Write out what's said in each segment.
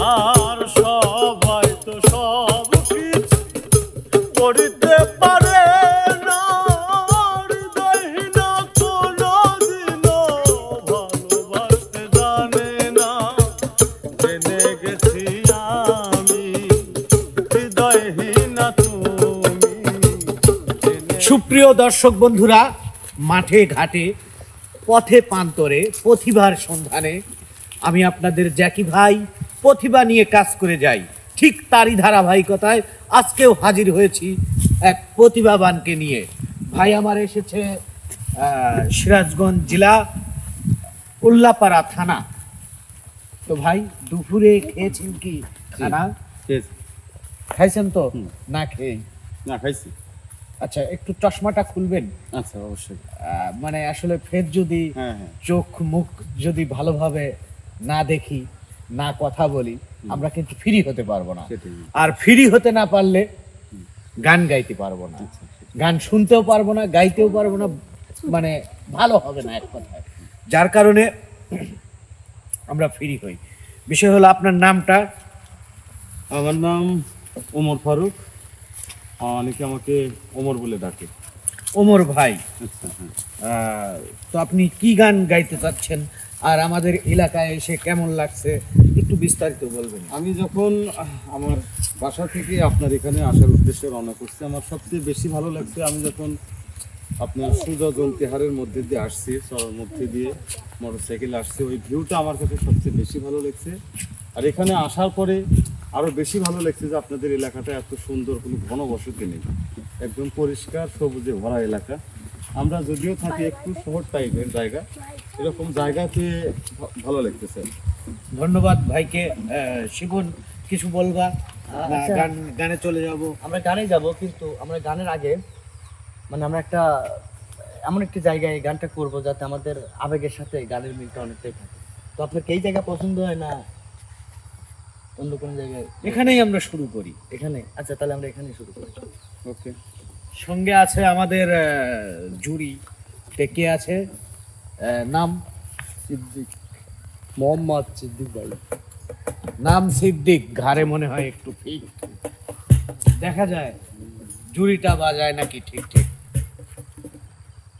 আর সব না জানে না। সুপ্রিয় দর্শক বন্ধুরা, মাঠে ঘাটে, পথে পান্তরে প্রতিভার সন্ধানে আমি আপনাদের জ্যাকি ভাই প্রতিভা নিয়ে কাজ করে যাই। ঠিক তারই ধারাবাহিকতায় আজকেও হাজির হয়েছি এক প্রতিভাবানকে নিয়ে। ভাই আমার এসেছে সিরাজগঞ্জ জেলা উল্লাপাড়া থানা। তো ভাই দুপুরে খেয়েছেন কি খানা? খাইছেন তো? না খেয়ে। না খাইছি। আচ্ছা একটু চশমাটা খুলবেন। আচ্ছা অবশ্যই। মানে আসলে ফের যদি হ্যাঁ হ্যাঁ। চোখ মুখ যদি ভালোভাবে না দেখি না কথা বলি আমরা কিন্তু ফ্রি হতে পারব না। আর ফ্রি হতে না পারলে গান গাইতে পারব না। আচ্ছা, গান শুনতেও পারব না গাইতেও পারব না মানে ভালো হবে না এক কথায়। যার কারণে আমরা ফ্রি হই। বিষয় হলো আপনার নামটা? আমার নাম ওমর ফারুক। অনেকে আমাকে ওমর বলে ডাকে। ওমর ভাই। তো আপনি কি গান গাইতে চাচ্ছেন? আর আমাদের এলাকায় এসে কেমন লাগছে? একটু বিস্তারিত বলবেন। আমি যখন আমার বাসা থেকে আপনার এখানে আসার উদ্দেশ্যে রওনা করছি, আমার সবচেয়ে বেশি ভালো লাগছে আমি যখন আপনার সুজা জলতিহারের মধ্যে দিয়ে আসছি চড়ার মধ্যে দিয়ে মোটর সাইকেলে আসছি, ওই ভিউটা আমার কাছে সবচেয়ে বেশি ভালো লাগছে। আর এখানে আসার পরে আরও বেশি ভালো লাগছে যে আপনাদের এলাকাটা এত সুন্দর, কোনো ঘনবসতি নেই। একদম পরিষ্কার সবুজে ভরা এলাকা। আমরা যদিও থাকি একটু শহর টাইপের জায়গা এরকম জায়গাতে ভালো লাগতেছে। ধন্যবাদ ভাইকে শিবন কিছু বলবা? আচ্ছা। গান গানে চলে যাব। আমরা গানে যাব কিন্তু আমরা গানের আগে মানে আমরা একটা এমন একটি জায়গায় গানটা করব যাতে আমাদের আবেগের সাথে গানের মিলটা অনেকটাই থাকে। তো আপনার এই জায়গা পছন্দ হয় না অন্য কোনো জায়গায়। এখানেই আমরা শুরু করি। এখানে? আচ্ছা তাহলে আমরা এখানেই শুরু করি। ওকে। সঙ্গে আছে আমাদের জুরি টেকে আছে নাম সিদ্দিক। মোহাম্মদ সিদ্দিক ভাই। নাম সিদ্দিক ঘাড়ে মনে হয় একটু ঠিক। দেখা যায় জুরিটা বাজায় নাকি ঠিক ঠিক।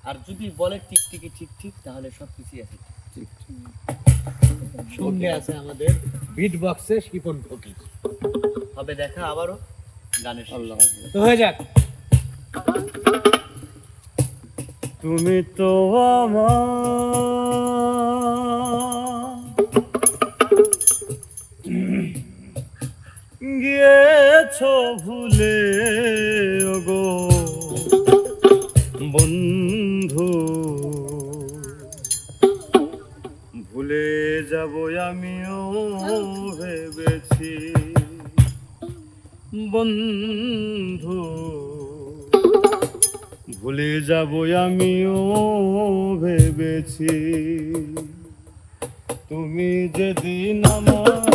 আর যদি বলে ঠিক টিকি ঠিক ঠিক তাহলে সব কিছুই আছে ঠিক ঠিক। সঙ্গে আছে আমাদের বিট বক্সে শিপন ফকির হবে দেখা আবারও গানের আল্লাহ তো হয়ে যাক। তুমি তো আমার গিয়েছো ভুলে গো বন্ধু। ভুলে যাব আমিও ভেবেছি। বন্ধু ভুলে যাব আমিও ভেবেছি। তুমি যদি আমাকে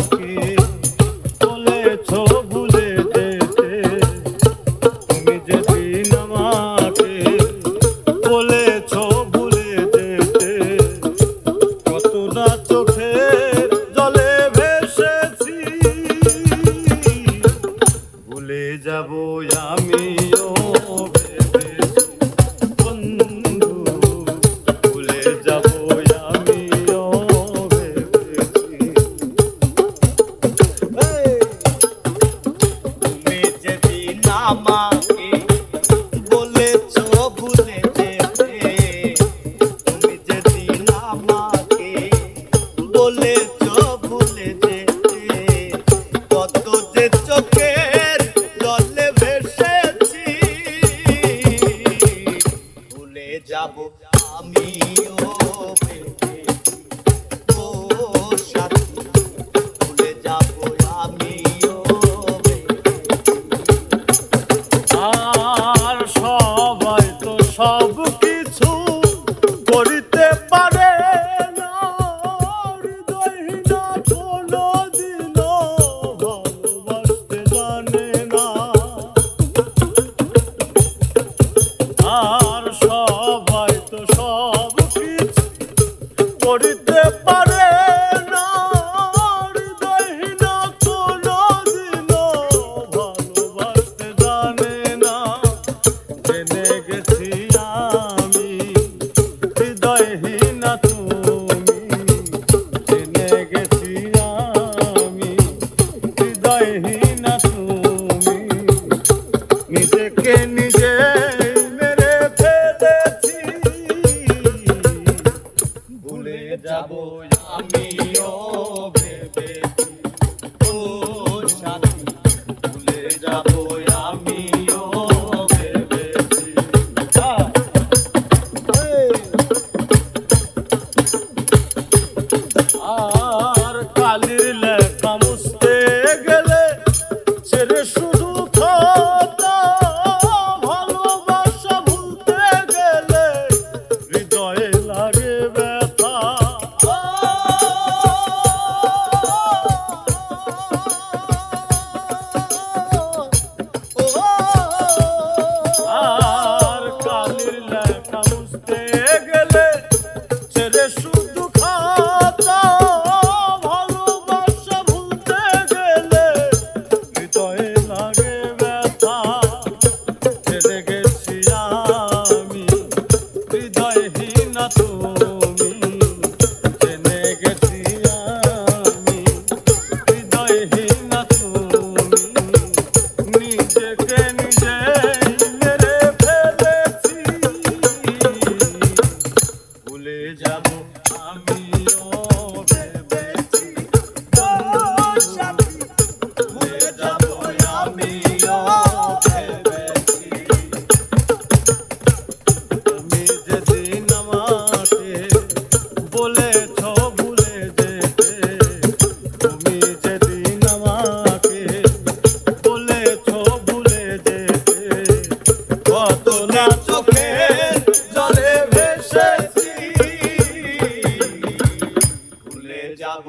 যাব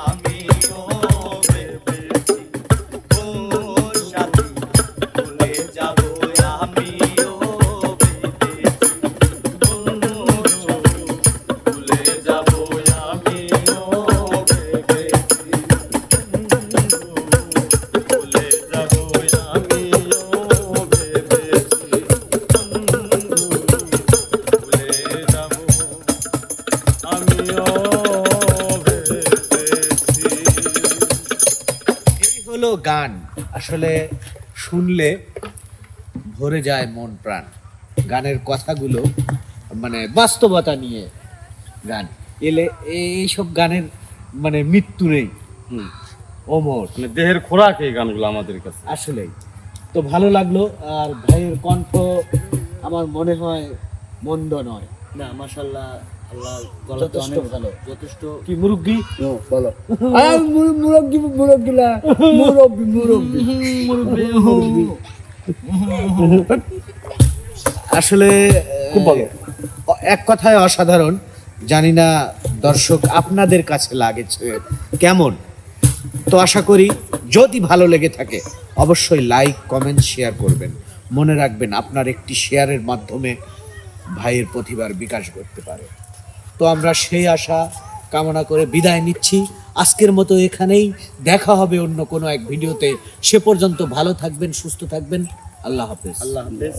আমিও হলো গান। আসলে শুনলে ভরে যায় মন প্রাণ। গানের কথাগুলো মানে বাস্তবতা নিয়ে গান। এলে এইসব গানের মানে মৃত্যু নেই। হুম। অমর। মানে দেহের খোরাক এই গানগুলো আমাদের কাছে। আসলেই। তো ভালো লাগল আর ভাইয়ের কণ্ঠ আমার মনে হয় মন্দ নয়। না মাশাল্লাহ আল্লাহ গলাতে যথেষ্ট। অনেক ভালো। যথেষ্ট। কি মুরব্বী? বলো। মুরব্বী মুরব্বী না মুরব্বী মুরব্বী। আসলে খুব ভালো। এক কথায় অসাধারণ। জানি না দর্শক আপনাদের কাছে লাগেছে কেমন। তো আশা করি যদি ভালো লেগে থাকে অবশ্যই লাইক কমেন্ট শেয়ার করবেন। মনে রাখবেন আপনার একটি শেয়ারের মাধ্যমে ভাইয়ের প্রতিভার বিকাশ করতে পারে। তো আমরা সেই আশা কামনা করে বিদায় নিচ্ছি। আজকের মতো এখানেই দেখা হবে অন্য কোনো এক ভিডিওতে। সে পর্যন্ত ভালো থাকবেন, সুস্থ থাকবেন। আল্লাহ হাফেজ। আল্লাহ হাফেজ।